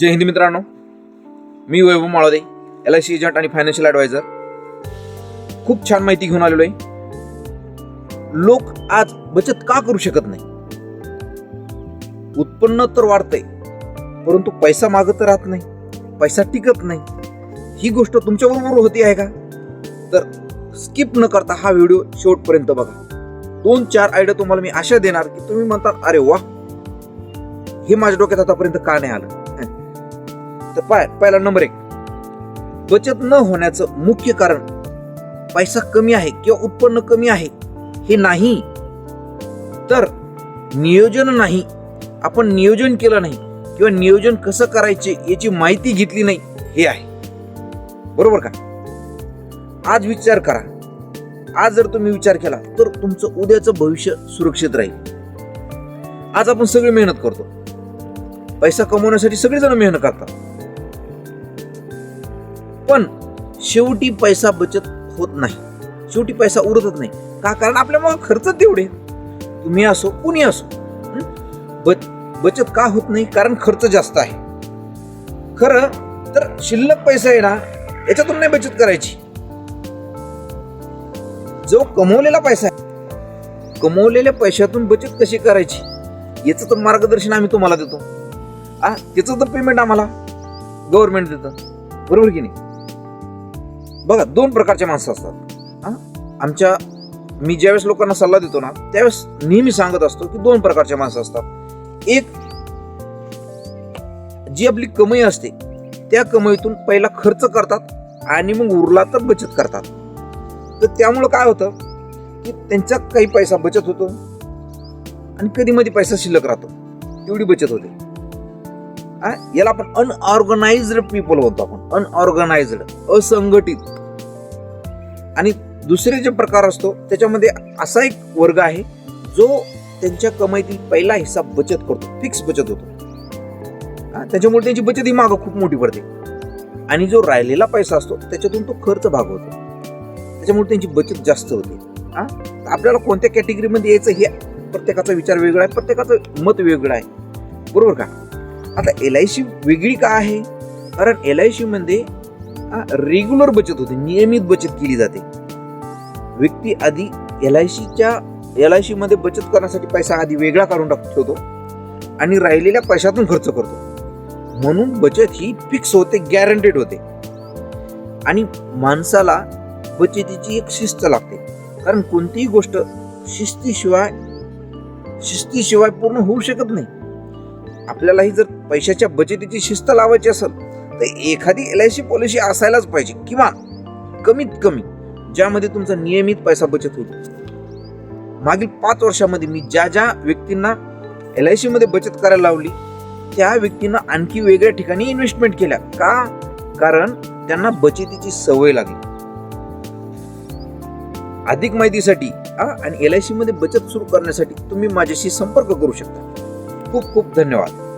जय हिंद मित्रांनो. मी Vaibhav Malode L I C agent आणि फायनान्शियल ॲडवायझर खूप छान माहिती घेऊन आलेलो आहे. लोक आज बचत का करू शकत नाही? उत्पन्न तर वाढतंय परंतु पैसा मागत राहत नाही पैसा टिकत नाही. ही गोष्ट तुमच्याबरोबर होती आहे का? तर स्किप न करता हा व्हिडिओ शेवटपर्यंत बघा. दोन चार आयडिया तुम्हाला मी आशा देणार की तुम्ही म्हणतात अरे वा! हे माझ्या डोक्यात आतापर्यंत का नाही आलं? तर पाय पहिला नंबर एक. बचत न होण्याचं मुख्य कारण पैसा कमी आहे किंवा उत्पन्न कमी आहे हे नाही. तर नियोजन नाही. आपण नियोजन केलं नाही किंवा नियोजन कसं करायचे याची माहिती घेतली नाही हे आहे. बरोबर का? आज विचार करा. आज जर तुम्ही विचार केला तर तुमचं उद्याचं भविष्य सुरक्षित राहील. आज आपण सगळी मेहनत करतो. पैसा कमवण्यासाठी सगळेजण मेहनत करतात. पण शेवटी पैसा बचत होत नाही. शेवटी पैसा उरतच नाही. का? कारण आपल्या मग खर्च तेवढे. तुम्ही असो कुणी असो बच- बचत का होत नाही? कारण खर्च जास्त आहे. खरं तर शिल्लक पैसा आहे ना याच्यातून नाही बचत करायची. जो कमवलेला पैसा आहे कमवलेल्या पैशातून बचत कशी करायची? याचं तर मार्गदर्शन आम्ही तुम्हाला देतो. आ त्याचं तर पेमेंट आम्हाला गव्हर्नमेंट देतं. बरोबर की नाही? बघा दोन प्रकारचे माणसं असतात. आमच्या मी ज्यावेळेस लोकांना सल्ला देतो ना त्यावेळेस नेहमी सांगत असतो की दोन प्रकारचे माणसं असतात. एक जी आपली कमाई असते त्या कमाईतून पहिला खर्च करतात आणि मग उरला तर बचत करतात. तर त्यामुळं काय होतं की त्यांचा काही पैसा बचत होतो आणि कधी मध्ये पैसा शिल्लक राहतो तेवढी बचत होते. याला आपण अनऑर्गनाइज्ड पीपल म्हणतो आपण. अनऑर्गनाइज्ड असंघटित. आणि दुसरे जे प्रकार असतो त्याच्यामध्ये असा एक वर्ग आहे जो त्यांच्या कमाईतील पहिला हिस्सा बचत करतो फिक्स बचत होतो. त्याच्यामुळे त्यांची बचत ही मागं खूप मोठी पडते. आणि जो राहिलेला पैसा असतो त्याच्यातून तो खर्च भागवतो त्याच्यामुळे त्यांची बचत जास्त होते. हा? आपल्याला कोणत्या कॅटेगरीमध्ये यायचं हे प्रत्येकाचा विचार वेगळा आहे प्रत्येकाचं मत वेगळं आहे. बरोबर का? आता एल आय सी वेगळी का आहे? कारण एल आय सी मध्ये रेग्युलर बचत होते नियमित बचत केली जाते. व्यक्ती आधी एल आय सीच्या एल आय सीमध्ये बचत करण्यासाठी पैसा आधी वेगळा काढून टाक ठेवतो आणि राहिलेल्या पैशातून खर्च करतो. म्हणून बचत ही फिक्स होते गॅरंटेड होते. आणि माणसाला बचतीची एक शिस्त लागते. कारण कोणतीही गोष्ट शिस्तीशिवाय शिस्तीशिवाय पूर्ण होऊ शकत नाही. आपल्यालाही जर पैशाच्या बचतीची शिस्त लावायची असेल तर एखादी एल आय सी पॉलिसी असायलाच पाहिजे. किंवा कमीत कमी ज्यामध्ये तुमचा नियमित पैसा बचत होईल मागील पाच वर्षामध्ये मी ज्या ज्या व्यक्तींना एल आय सीमध्ये बचत करायला लावली त्या व्यक्तींना आणखी वेगळ्या ठिकाणी इन्व्हेस्टमेंट केल्या. का? कारण त्यांना बचतीची सवय लागली. अधिक माहितीसाठी आणि एल आय सी मध्ये बचत सुरू करण्यासाठी तुम्ही माझ्याशी संपर्क करू शकता. खूप खूप धन्यवाद.